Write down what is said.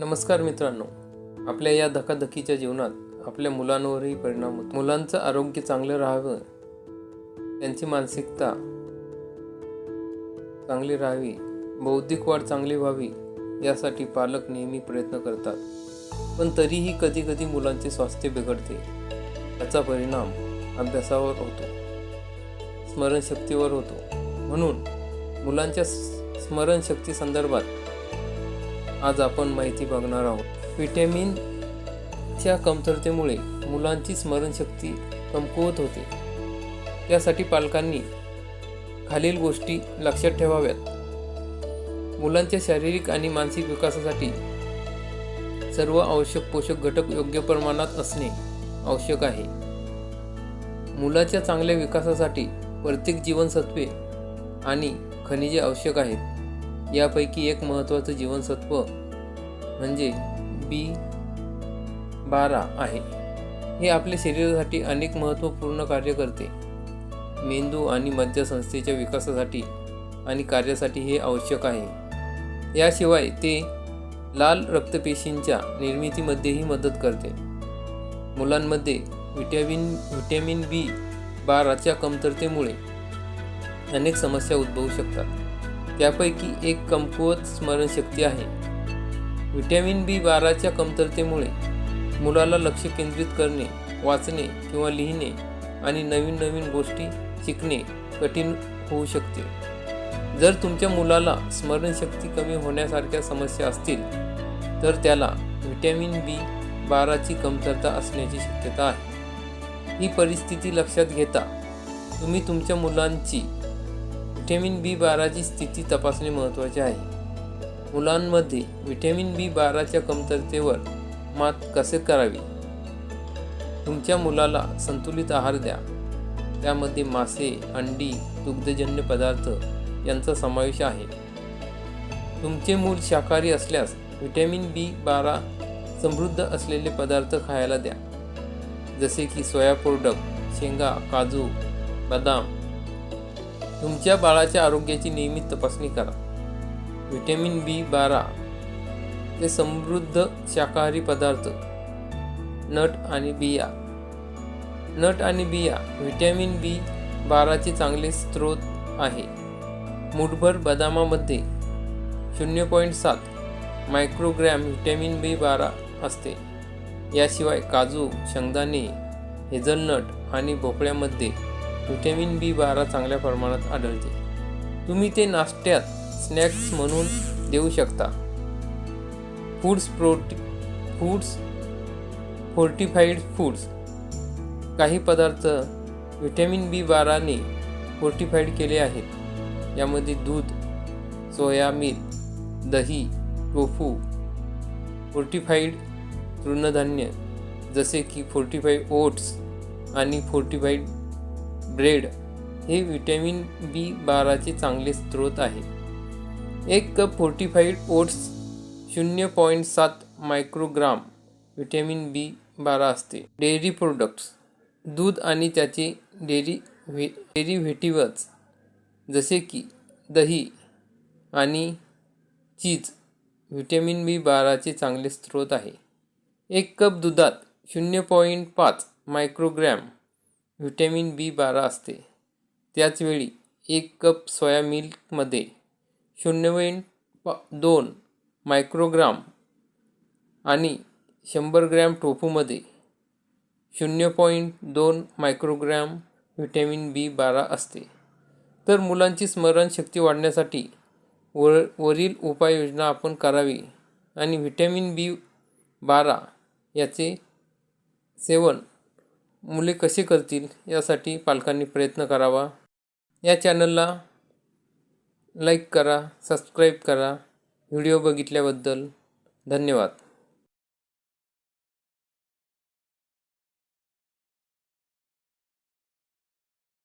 नमस्कार मित्रांनो. आपल्या या धकाधकीच्या जीवनात आपल्या मुलांवरही परिणाम होतो. मुलांचं आरोग्य चांगलं राहावं त्यांची मानसिकता चांगली राहावी बौद्धिक वाढ चांगली व्हावी यासाठी पालक नेहमी प्रयत्न करतात. पण तरीही कधी कधी मुलांचे स्वास्थ्य बिघडते. याचा परिणाम अभ्यासावर होतो. स्मरणशक्तीवर होतो. म्हणून मुलांच्या स्मरणशक्ती संदर्भात आज आपण माहिती बघणार आहोत. व्हिटॅमिनच्या कमतरतेमुळे मुलांची स्मरणशक्ती कमकुवत होते. त्यासाठी पालकांनी खालील गोष्टी लक्षात ठेवाव्यात. मुलांच्या शारीरिक आणि मानसिक विकासासाठी सर्व आवश्यक पोषक घटक योग्य प्रमाणात असणे आवश्यक आहे. मुलाच्या चांगल्या विकासासाठी प्रत्येक जीवनसत्वे आणि खनिजे आवश्यक आहेत. यापैकी एक महत्त्वाचं जीवनसत्व म्हणजे बी बारा आहे. हे आपल्या शरीरासाठी अनेक महत्त्वपूर्ण कार्य करते. मेंदू आणि मज्जासंस्थेच्या विकासासाठी आणि कार्यासाठी हे आवश्यक आहे. याशिवाय ते लाल रक्तपेशींच्या निर्मितीमध्येही मदत करते. मुलांमध्ये व्हिटॅमिन व्हिटॅमिन बी बाराच्या कमतरतेमुळे अनेक समस्या उद्भवू शकतात. त्यापैकी एक कमकुवत स्मरणशक्ती आहे. व्हिटॅमिन बी बाराच्या कमतरतेमुळे मुलाला लक्ष केंद्रित करणे वाचणे किंवा लिहिणे आणि नवीन नवीन गोष्टी शिकणे कठीण होऊ शकते. जर तुमच्या मुलाला स्मरणशक्ती कमी होण्यासारख्या समस्या असतील तर त्याला व्हिटॅमिन बी बाराची कमतरता असण्याची शक्यता आहे. ही परिस्थिती लक्षात घेता तुम्ही तुमच्या मुलांची व्हिटॅमिन बी बाराची स्थिती तपासणे महत्त्वाचे आहे. मुलांमध्ये व्हिटॅमिन बी बाराच्या कमतरतेवर मात कसे करावी? तुमच्या मुलाला संतुलित आहार द्या. त्यामध्ये मासे अंडी दुग्धजन्य पदार्थ यांचा समावेश आहे. तुमचे मूल शाकाहारी असल्यास व्हिटॅमिन बी बारा समृद्ध असलेले पदार्थ खायला द्या. जसे की सोया प्रोडक्ट शेंगा काजू बदाम तुमच्या बाळाच्या आरोग्याची नियमित तपासणी करा. व्हिटॅमिन बी बारा हे समृद्ध शाकाहारी पदार्थ नट आणि बिया. नट आणि बिया व्हिटॅमिन बी बाराचे चांगले स्रोत आहे. मुठभर बदामामध्ये शून्य पॉईंट सात मायक्रोग्रॅम व्हिटॅमिन बी बारा असते. याशिवाय काजू शेंगदाणे हेझलनट आणि भोपळ्यामध्ये व्हिटॅमिन बी बारा चांगल्या प्रमाणात आढळते. तुम्ही ते नाश्त्यात स्नॅक्स म्हणून देऊ शकता. Foods प्रोटी foods fortified foods. काही पदार्थ व्हिटॅमिन बी बाराने फोर्टिफाईड केले आहेत. यामध्ये दूध सोया मिल्क दही टोफू फोर्टिफाईड तृणधान्य जसे की फोर्टिफाईड ओट्स आणि फोर्टिफाईड ब्रेड हे व्हिटॅमिन बी बाराचे चांगले स्रोत आहे. एक कप फोर्टिफाईड ओट्स शून्य पॉईंट सात मायक्रोग्राम व्हिटॅमिन बी बारा असते. डेअरी प्रोडक्ट्स दूध आणि त्याचे डेअरी व्हे डेरिव्हेटिव्हज जसे की दही आणि चीज व्हिटॅमिन बी बाराचे चांगले स्रोत आहे. एक कप दुधात शून्य पॉईंट पाच मायक्रोग्रॅम व्हिटॅमिन बी बारा असते. त्याचवेळी एक कप सोया मिल्कमध्ये शून्य पॉईंट प दोन मायक्रोग्राम आणि शंभर ग्रॅम टोफूमध्ये शून्य पॉईंट दोन मायक्रोग्रॅम व्हिटॅमिन बी बारा असते. तर मुलांची स्मरणशक्ती वाढण्यासाठी वर वरील उपाययोजना आपण करावी आणि व्हिटॅमिन बी बारा याचे सेवन मुले कसे करतील यासाठी पालकांनी प्रयत्न करावा. या चॅनलला लाईक करा सबस्क्राईब करा. व्हिडिओ बघितल्याबद्दल धन्यवाद.